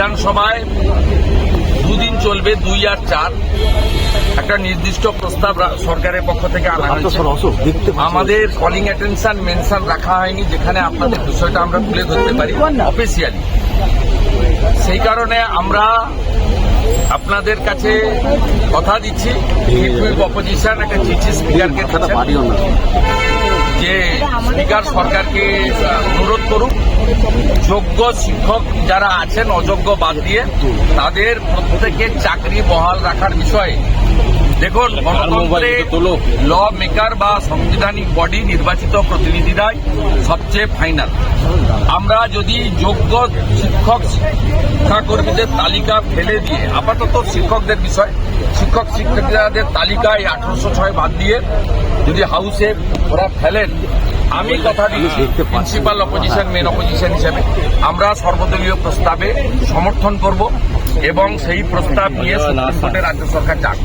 বিধানসভায় দুদিন চলবে দুই আর চার। একটা নির্দিষ্ট প্রস্তাব সরকারের পক্ষ থেকে আনা হয়েছে। আমাদের কলিং অ্যাটেনশন মেনশন রাখা হয়নি যেখানে আপনাদের বিষয়টা আমরা তুলে ধরতে পারি অফিসিয়ালি সেই কারণে আমরা আপনাদের কাছে কথা দিচ্ছি অপোজিশন একটা চিঠি স্পিকারকে যে স্পিকার সরকারকে করুক। যোগ্য শিক্ষক যারা আছেন অযোগ্য বাদ দিয়ে তাদের প্রত্যেকের চাকরি বহাল রাখার বিষয়ে দেখুন গণতন্ত্রে ল মেকার বা সাংবিধানিক বডি নির্বাচিত প্রতিনিধিরাই সবচেয়ে ফাইনাল আমরা যদি যোগ্য শিক্ষক শিক্ষাকর্মীদের তালিকা ফেলে দিয়ে আপাতত শিক্ষকদের বিষয় শিক্ষক শিক্ষিকাদের তালিকায় আঠারোশো ছয় বাদ দিয়ে যদি হাউসে ওরা ফেলেন আমি কথা দিচ্ছি প্রিন্সিপাল অপোজিশন মেন অপোজিশন হিসেবে। আমরা সর্বদলীয় প্রস্তাবে সমর্থন করব এবং সেই প্রস্তাব নিয়ে সুপ্রিম কোর্টে রাজ্য সরকার যাক।